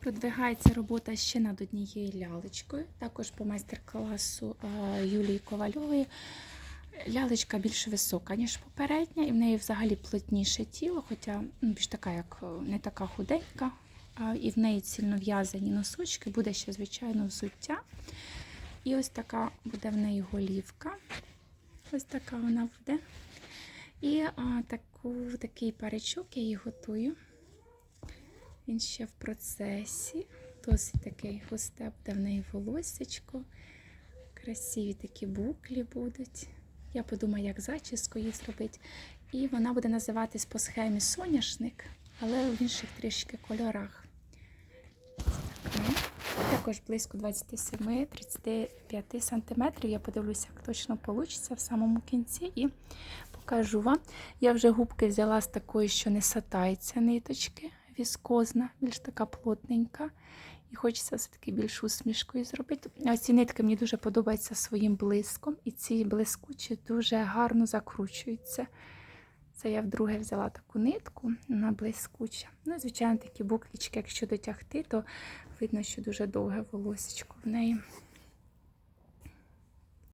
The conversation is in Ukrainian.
Продвигається робота ще над однією лялечкою, також по майстер-класу е, Юлії Ковальової. Лялечка більш висока, ніж попередня, і в неї взагалі плотніше тіло, хоча ну, більш така, як е, не така худенька, і в неї цільнов'язані носочки, буде ще, звичайно, взуття. І ось така буде в неї голівка. Ось така вона буде. І а, таку, такий паричок я її готую. Він ще в процесі. Досить такий густе буде в неї волосечко. Красиві такі буклі будуть. Я подумаю, як зачіску її зробити. І вона буде називатись по схемі соняшник, але в інших трішки кольорах. Також близько 27-35 см. Я подивлюся, як точно вийде в самому кінці і покажу вам. Я вже губки взяла з такої, що не сатається ниточки, віскозна, більш така плотненька. І хочеться все-таки більш усмішкою зробити. А ці нитки мені дуже подобаються своїм блиском, і ці блискучі дуже гарно закручуються. Це я вдруге взяла таку нитку, вона блискуча. Ну, звичайно, такі буклічки, якщо дотягти, то видно, що дуже довге волосечко в неї.